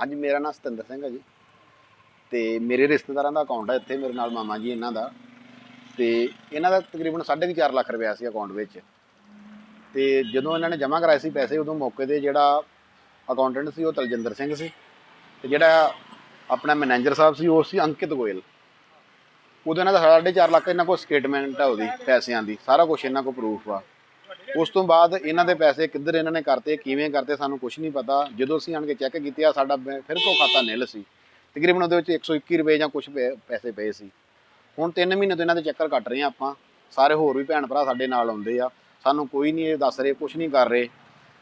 ਹਾਂਜੀ ਮੇਰਾ ਨਾਮ ਸਤਿੰਦਰ ਸਿੰਘ ਹੈ ਜੀ। ਤੇ ਮੇਰੇ ਰਿਸ਼ਤੇਦਾਰਾਂ ਦਾ ਅਕਾਊਂਟ ਹੈ ਇੱਥੇ, ਮੇਰੇ ਨਾਲ ਮਾਮਾ ਜੀ ਇਹਨਾਂ ਦਾ। ਤੇ ਇਹਨਾਂ ਦਾ ਤਕਰੀਬਨ 4.5 ਲੱਖ ਰੁਪਇਆ ਸੀ ਅਕਾਊਂਟ ਵਿੱਚ। ਤੇ ਜਦੋਂ ਇਹਨਾਂ ਨੇ ਜਮ੍ਹਾਂ ਕਰਾਏ ਸੀ ਪੈਸੇ, ਉਦੋਂ ਮੌਕੇ ਤੇ ਜਿਹੜਾ ਅਕਾਊਂਟੈਂਟ ਸੀ, ਉਹ ਤਲਜਿੰਦਰ ਸਿੰਘ ਸੀ। ਤੇ ਜਿਹੜਾ ਆਪਣਾ ਮੈਨੇਜਰ ਸਾਹਿਬ ਸੀ, ਉਹ ਸੀ ਅੰਕਿਤ ਗੋਇਲ। ਉਦੋਂ ਇਹਨਾਂ ਦਾ 4.5 ਲੱਖ ਇਹਨਾਂ ਕੋਲ ਸਟੇਟਮੈਂਟ ਆ ਉਹਦੀ, ਪੈਸਿਆਂ ਦੀ। ਸਾਰਾ ਕੁਝ ਇਹਨਾਂ ਕੋਲ ਪ੍ਰੂਫ ਆ। ਉਸ ਤੋਂ ਬਾਅਦ ਇਹਨਾਂ ਦੇ ਪੈਸੇ ਕਿੱਧਰ ਇਹਨਾਂ ਨੇ ਕਰਤੇ, ਕਿਵੇਂ ਕਰਤੇ, ਸਾਨੂੰ ਕੁਝ ਨਹੀਂ ਪਤਾ। ਜਦੋਂ ਅਸੀਂ ਆਣ ਕੇ ਚੈੱਕ ਕੀਤੇ ਆ ਸਾਡਾ ਬੈ- ਫਿਰ ਤੋਂ ਖਾਤਾ ਨਿਲ ਸੀ। ਤਕਰੀਬਨ ਉਹਦੇ ਵਿੱਚ 121 ਰੁਪਏ ਜਾਂ ਕੁਝ ਪੈਸੇ ਪਏ ਸੀ। ਹੁਣ 3 ਮਹੀਨੇ ਤੋਂ ਇਹਨਾਂ ਦੇ ਚੱਕਰ ਕੱਟ ਰਹੇ ਆ ਆਪਾਂ। ਸਾਰੇ ਹੋਰ ਵੀ ਭੈਣ ਭਰਾ ਸਾਡੇ ਨਾਲ ਆਉਂਦੇ ਆ। ਸਾਨੂੰ ਕੋਈ ਨਹੀਂ ਇਹ ਦੱਸ ਰਹੇ ਕੁਝ ਨਹੀਂ ਕਰ ਰਹੇ।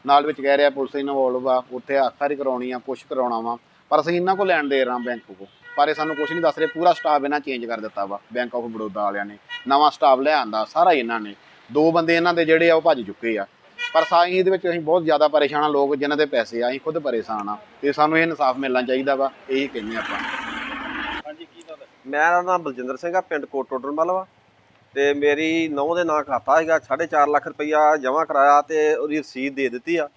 ਨਾਲ ਵਿੱਚ ਕਹਿ ਰਿਹਾ ਪੁਲਿਸ ਇਨਵੋਲਵ ਆ, ਉੱਥੇ ਆਖਾਰੀ ਕਰਾਉਣੀ ਆ ਕੁਝ ਕਰਾਉਣਾ ਵਾ। ਪਰ ਅਸੀਂ ਇਹਨਾਂ ਕੋਲ ਲੈਣ ਦੇ ਰਹੇ ਬੈਂਕ ਕੋ ਪਰ ਇਹ ਸਾਨੂੰ ਕੁਝ ਨਹੀਂ ਦੱਸ ਰਹੇ, ਪੂਰਾ ਸਟਾਫ ਇਹਨਾਂ ਚੇਂਜ ਕਰ ਦਿੱਤਾ ਵਾ ਬੈਂਕ ਆਫ ਬੜੌਦਾ ਵਾਲਿਆਂ ਨੇ। ਨਵਾਂ ਸਟਾਫ ਲੈ ਆਂਦਾ, ਸਾਰਾ ਹੀ ਇਹਨਾਂ ਨੇ। ਦੋ ਬੰਦੇ ਇਹਨਾਂ ਦੇ ਜਿਹੜੇ ਆ ਉਹ ਭੱਜ ਚੁੱਕੇ ਆ। ਪਰ ਸਾਈ ਇਹਦੇ ਵਿੱਚ ਅਸੀਂ ਬਹੁਤ ਜ਼ਿਆਦਾ ਪਰੇਸ਼ਾਨ ਆ ਲੋਕ, ਜਿਨ੍ਹਾਂ ਦੇ ਪੈਸੇ ਆ, ਅਸੀਂ ਖੁਦ ਪਰੇਸ਼ਾਨ ਆ। ਤੇ ਸਾਨੂੰ ਇਹ ਇਨਸਾਫ ਮਿਲਣਾ ਚਾਹੀਦਾ ਵਾ, ਇਹੀ ਕਹਿੰਦੇ ਆਪਾਂ। ਹਾਂਜੀ, ਕੀ ਗੱਲ ਮੇਰਾ ਨਾਮ ਬਲਜਿੰਦਰ ਸਿੰਘ ਆ, ਪਿੰਡ ਕੋਟ ਟੋਡਰਮਲ ਵਾ। ਤੇ ਮੇਰੀ ਨੌਂ ਦੇ ਨਾਂ ਖਾਤਾ ਹੈਗਾ 4.5 ਲੱਖ ਰੁਪਈਆ ਜਮ੍ਹਾਂ ਕਰਾਇਆ ਤੇ ਉਹਦੀ ਰਸੀਦ ਦੇ ਦਿੱਤੀ ਆ।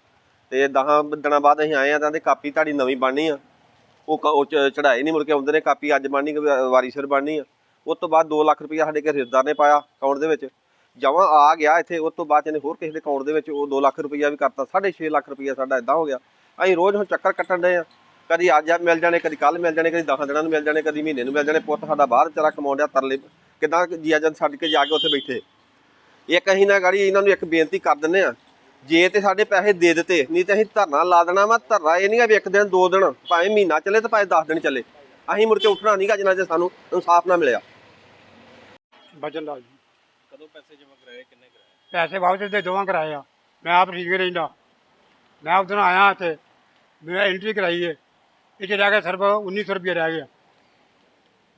ਤੇ 10 ਦਿਨਾਂ ਬਾਅਦ ਅਸੀਂ ਆਏ ਆ ਤਾਂ ਦੀ ਕਾਪੀ ਤੁਹਾਡੀ ਨਵੀਂ ਬਣਨੀ ਆ। ਉਹ ਕ- ਉਹ ਚੜਾਈ ਨਹੀਂ ਮੁੜ ਕੇ ਆਉਂਦੇ ਨੇ, ਕਾਪੀ ਅੱਜ ਬਣਨੀ ਵਾਰੀ ਸਿਰ ਬਣਨੀ ਆ। ਉਸ ਤੋਂ ਬਾਅਦ 2 ਲੱਖ ਰੁਪਈਆ ਸਾਡੇ ਘਰ ਰਿਸ਼ਤੇਦਾਰ ਨੇ ਪਾਇਆ ਅਕਾਊਂਟ ਦੇ ਵਿੱਚ। ਜਮ੍ਹਾਂ ਆ ਗਿਆ ਇੱਥੇ, ਉਸ ਤੋਂ ਬਾਅਦ ਇਹਨੇ ਹੋਰ ਕਿਸੇ ਦੇ ਅਕਾਊਂਟ ਦੇ ਵਿੱਚ ਉਹ 2 ਲੱਖ ਰੁਪਈਆ ਵੀ ਕਰਤਾ 6.5 ਲੱਖ ਰੁਪਈਆ ਸਾਡਾ ਇਦਾਂ ਹੋ ਗਿਆ। ਅਸੀਂ ਰੋਜ਼ ਹੁਣ ਚੱਕਰ ਕੱਟਣ ਦੇ ਆ। ਕਦੀ ਅੱਜ ਮਿਲ ਜਾਣੇ, ਕਦੀ ਕੱਲ ਮਿਲ ਜਾਣੇ, ਕਦੀ 10 ਦਿਨਾਂ ਨੂੰ ਮਿਲ ਜਾਣੇ, ਕਦੀ ਮਹੀਨੇ ਨੂੰ ਮਿਲ ਜਾਣੇ, ਪੁੱਤ ਸਾਡਾ ਬਾਹਰ ਵਿਚਾਰਾ ਕਮਾਉਂਦਿਆ ਤਰਲੇ, ਕਿਦਾਂ ਜੀ ਜਨ ਛੱਡ ਕੇ ਜਾ ਕੇ ਉੱਥੇ ਬੈਠੇ। ਇੱਕ ਅਸੀਂ ਨਾ ਗਾੜੀ ਇਹਨਾਂ ਨੂੰ ਇੱਕ ਬੇਨਤੀ ਕਰ ਦਿੰਨੇ ਆ, ਜੇ ਤੇ ਸਾਡੇ ਪੈਸੇ ਦੇ ਦਿੱਤੇ, ਨਹੀਂ ਤੇ ਅਸੀਂ ਧਰਨਾ ਲਾ ਦੇਣਾ ਵਾ, ਧਰਨਾ ਇਹ ਨਹੀਂ ਆ ਵੀ ਇੱਕ ਦਿਨ, ਦੋ ਦਿਨ, ਭਾਵੇਂ ਮਹੀਨਾ ਚੱਲੇ ਤੇ ਭਾਵੇਂ 10 ਦਿਨ ਚੱਲੇ। ਅਸੀਂ ਮੁੜ ਕੇ ਉੱਠਣਾ ਨਹੀਂਗਾ ਜਿੰਨਾ ਚਿਰ ਸਾਨੂੰ ਇਨਸਾਫ ਨਾ ਮਿਲਿਆ। ਬਚਨ ਲਾਲ ਜੀ। ਕਦੋਂ ਪੈਸੇ ਜਮ੍ਹਾਂ ਕਰਾਏ, ਕਿੰਨੇ ਕਰਾਏ? ਪੈਸੇ ਵਾਪਸ ਦੇ ਦੋਵਾਂ ਕਰਾਏ ਆ। ਮੈਂ ਆਪ ਠੀਕ ਰਹਿੰਦਾ। ਮੈਂ ਉਦੋਂ ਆਇਆ ਤੇ ਮੈਂ ਐਂਟਰੀ ਕਰਾਈ ਹੈ ਇਹ 'ਚ ਰਹਿ ਗਿਆ ਸਿਰਫ 1900 ਰੁਪਏ ਰਹਿ ਗਿਆ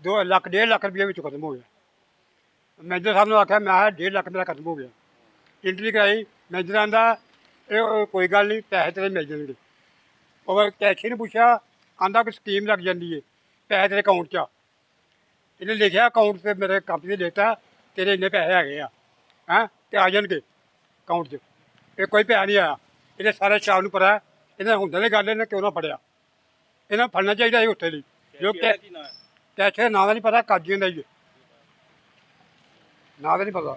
2 ਲੱਖ, ਡੇਢ ਲੱਖ ਰੁਪਏ ਵਿੱਚ ਖਤਮ ਹੋ ਗਿਆ। ਮੈਨੇਜਰ ਸਾਹਿਬ ਨੂੰ ਆਖਿਆ, ਮੈਂ ਕਿਹਾ ਡੇਢ ਲੱਖ ਮੇਰਾ ਖਤਮ ਹੋ ਗਿਆ। ਐਂਟਰੀ ਕਰਾਈ। ਮੈਨੇਜਰ ਆਂਦਾ, ਇਹ ਕੋਈ ਗੱਲ ਨਹੀਂ, ਪੈਸੇ ਤੇਰੇ ਮਿਲ ਜਾਣਗੇ। ਉਹ ਕੈਸ਼ੀ ਨੂੰ ਪੁੱਛਿਆ। ਆਂਦਾ ਕੋਈ ਸਕੀਮ ਲੱਗ ਜਾਂਦੀ ਹੈ ਪੈਸੇ ਤੇਰੇ ਅਕਾਊਂਟ 'ਚ ਇਹਨੇ ਲਿਖਿਆ ਅਕਾਊਂਟ ਤੇ ਮੇਰੇ ਕੰਪਨੀ ਦੇ ਦਿੱਤਾ। ਤੇਰੇ ਇੰਨੇ ਪੈਸੇ ਹੈਗੇ ਆ ਹੈਂ? ਤੇ ਆ ਜਾਣਗੇ ਅਕਾਊਂਟ 'ਚ। ਇਹ ਕੋਈ ਪੈਸਾ ਨਹੀਂ ਆਇਆ। ਇਹਦੇ ਸਾਰੇ ਸ਼ਾਮ ਨੂੰ ਪਤਾ ਇਹਨਾਂ ਹੁੰਦੇ ਨੇ ਗੱਲ ਇਹਨੇ ਕਿਉਂ ਨਾ ਫੜਿਆ ਇਹਨਾਂ ਫੜਨਾ ਚਾਹੀਦਾ ਸੀ ਉੱਥੇ ਲਈ। ਜੋ ਕੈਸ਼ੇ ਨਾਂ ਦਾ ਨਹੀਂ ਪਤਾ ਕਾਜੀਆਂ ਦਾ ਹੀ ਹੈ। ਨਾਂ ਦਾ ਨਹੀਂ ਪਤਾ।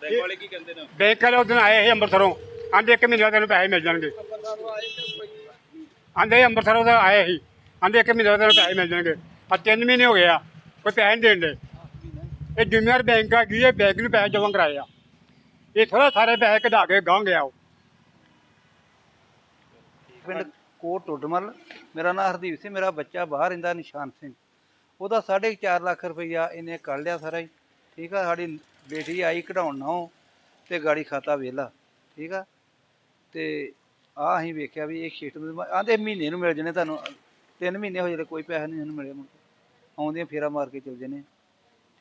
ਬੈਂਕ ਵਾਲੇ ਕੀ ਕਹਿੰਦੇ ਨੇ? ਬੈਂਕ ਵਾਲੇ ਉਸ ਦਿਨ ਆਏ ਸੀ ਅੰਮ੍ਰਿਤਸਰੋਂ। ਆਂਦੇ ਇੱਕ ਮਹੀਨੇ ਬਾਅਦ ਤੈਨੂੰ ਪੈਸੇ ਮਿਲ ਜਾਣਗੇ। ਆਂਦੇ ਅੰਮ੍ਰਿਤਸਰੋਂ ਦਾ ਆਏ ਸੀ। ਆਂਦੇ ਇੱਕ ਮਹੀਨੇ ਬਾਅਦ ਤੈਨੂੰ ਪੈਸੇ ਮਿਲ ਜਾਣਗੇ। ਆ ਤਿੰਨ ਮਹੀਨੇ ਹੋ ਗਏ ਆ। ਕੋਈ ਪੈਸੇ ਨਹੀਂ ਦੇਣ ਇਹ ਜੂਨੀਅਰ ਬੈਂਕ ਆ ਗਈ ਇਹ ਬੈਂਕ ਨੂੰ ਪੈਸੇ ਜਮ੍ਹਾਂ ਕਰਾਏ ਆ। ਇਹ ਥੋੜਾ ਸਾਰੇ ਪੈਸੇ ਕਢਾ ਕੇ ਗਾਂ ਗਿਆ ਉਹ। ਪਿੰਡ ਕੋਟ ਟੋਡਮਲ ਮੇਰਾ ਨਾਮ ਹਰਦੀਪ ਸਿੰਘ, ਮੇਰਾ ਬੱਚਾ ਬਾਹਰ ਰਹਿੰਦਾ ਨਿਸ਼ਾਨ ਸਿੰਘ। ਉਹਦਾ 4.5 ਲੱਖ ਰੁਪਈਆ ਇਹਨੇ ਕੱਢ ਲਿਆ ਸਾਰਾ ਹੀ। ਠੀਕ ਆ, ਸਾਡੀ ਬੇਟੀ ਆਈ ਕਢਾਉਣ ਨਾ ਤੇ ਗਾੜੀ ਖਾਤਾ ਵੇਲਾ। ਠੀਕ ਆ, ਤੇ ਆ ਅਸੀਂ ਵੇਖਿਆ ਵੀ ਇਹ ਸ਼ੀਟ ਆਂਦੇ ਮਹੀਨੇ ਨੂੰ ਮਿਲ ਜਣੇ ਤੁਹਾਨੂੰ। ਤਿੰਨ ਮਹੀਨੇ ਹੋ ਜਿਹੜੇ ਕੋਈ ਪੈਸਾ ਨਹੀਂ ਇਹਨੂੰ ਮਿਲਿਆ ਮੁੜ ਆਉਂਦੇ ਫੇਰਾ ਮਾਰ ਕੇ ਚਲ ਜਣੇ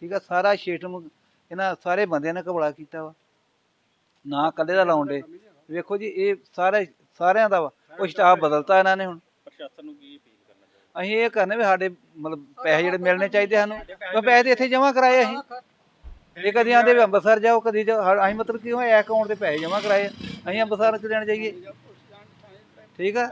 ਠੀਕ ਆ ਸਾਰਾ ਸ਼ੀਟ ਇਹਨਾਂ ਸਾਰੇ ਬੰਦਿਆਂ ਨੇ ਘਬਲਾ ਕੀਤਾ ਵਾ। ਨਾ ਕੱਲੇ ਦਾ ਲਾਉਣ ਦੇ। ਵੇਖੋ ਜੀ ਇਹ ਸਾਰੇ ਸਾਰਿਆਂ ਦਾ ਵਾ। ਉਹ ਸਟਾਫ ਬਦਲਤਾ ਇਹਨਾਂ ਨੇ ਹੁਣ। ਪ੍ਰਸ਼ਾਸਨ ਨੂੰ ਕੀ ਅਪੀਲ ਕਰਨਾ ਚਾਹੁੰਦੇ ਅਸੀਂ ਇਹ ਕਰਨੇ ਵੀ ਸਾਡੇ ਮਤਲਬ ਪੈਸੇ ਜਿਹੜੇ ਮਿਲਣੇ ਚਾਹੀਦੇ ਸਾਨੂੰ। ਉਹ ਪੈਸੇ ਤੇ ਇੱਥੇ ਜਮ੍ਹਾਂ ਕਰਾਏ ਅਸੀਂ। ਇਹ ਕਦੀ ਆਂਦੇ ਵੀ ਅੰਮ੍ਰਿਤਸਰ ਜਾਓ ਕਦੀ ਅਸੀਂ ਮਤਲਬ ਕਿ ਉਹ ਅਕਾਊਂਟ ਤੇ ਪੈਸੇ ਜਮ੍ਹਾਂ ਕਰਾਏ। ਅਸੀਂ ਅੰਮ੍ਰਿਤਸਰ ਕਿ ਦੇਣ ਜਾਈਏ? ਠੀਕ ਆ?